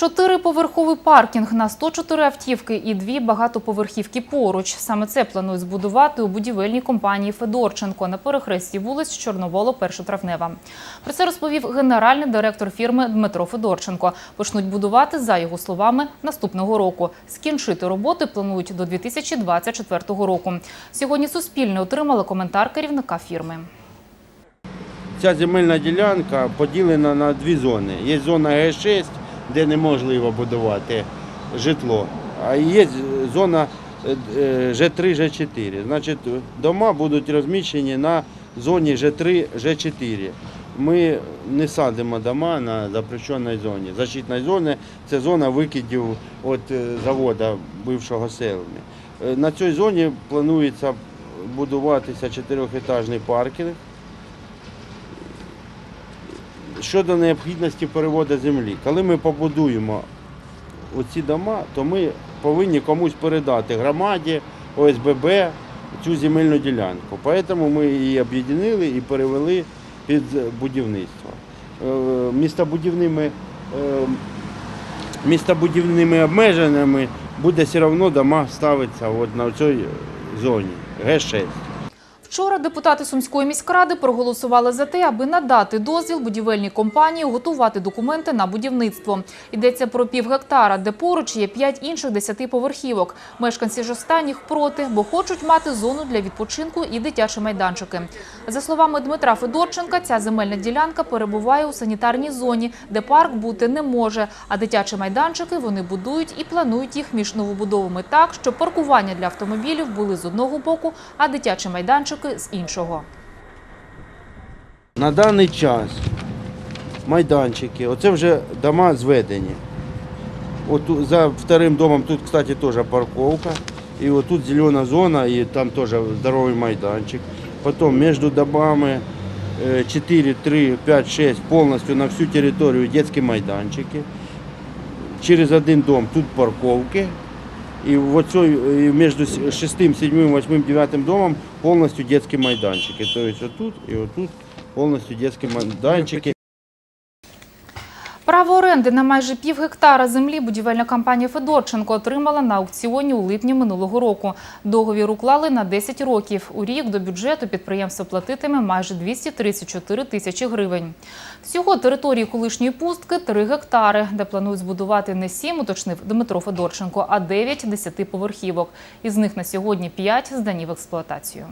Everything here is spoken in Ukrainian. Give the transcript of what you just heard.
Чотириповерховий паркінг на 104 автівки і дві багатоповерхівки поруч. Саме це планують збудувати у будівельній компанії Федорченко на перехресті вулиць Чорноволо, Першотравнева. Про це розповів генеральний директор фірми Дмитро Федорченко. Почнуть будувати, за його словами, наступного року. Скінчити роботи планують до 2024 року. Сьогодні Суспільне отримало коментар керівника фірми. Ця земельна ділянка поділена на дві зони. Є зона Г6, де неможливо будувати житло, а є зона е, Ж3, Ж4. Значить, дома будуть розміщені на зоні Ж3, Ж4. Ми не садимо дома на запрещеній зоні. Защитна зона це зона викидів від е, заводу бившого селення. Е, На цій зоні планується будуватися чотирьохетажний паркінг щодо необхідності переводу землі. Коли ми побудуємо оці дома, то ми повинні комусь передати громаді, ОСББ цю земельну ділянку. Тому ми її об'єднали і перевели під будівництво. Е, Містобудівними, е, містобудівними обмеженнями буде все одно дома ставитися от на цій зоні Г6. Вчора депутати Сумської міськради проголосували за те, аби надати дозвіл будівельній компанії готувати документи на будівництво. Йдеться про пів гектара, де поруч є п'ять інших десятиповерхівок. Мешканці ж останніх проти, бо хочуть мати зону для відпочинку і дитячі майданчики. За словами Дмитра Федорченка, ця земельна ділянка перебуває у санітарній зоні, де парк бути не може. А дитячі майданчики вони будують і планують їх між новобудовами так, щоб паркування для автомобілів були з одного боку, а дитячі майданчики з іншого. На даний час майданчики, оце вже дома зведені. От за вторим домом тут, кстати, теж парковка. І отут зелена зона, і там теж здоровий майданчик. Потім між домами е, 4, 3, 5, 6 повністю на всю територію дитячі майданчики. Через один дом тут парковки. І в оцій, між 6, 7, 8, 9 домом повністю дитячі майданчики. Тобто отут і отут повністю дитячі майданчики. Право оренди на майже пів гектара землі будівельна компанія Федорченко отримала на аукціоні у липні минулого року. Договір уклали на 10 років. У рік до бюджету підприємство платитиме майже 234 тисячі гривень. Всього території колишньої пустки 3 гектари, де планують збудувати не 7, уточнив Дмитро Федорченко, а 9 десятиповерхівок. Із них на сьогодні 5 здані в експлуатацію.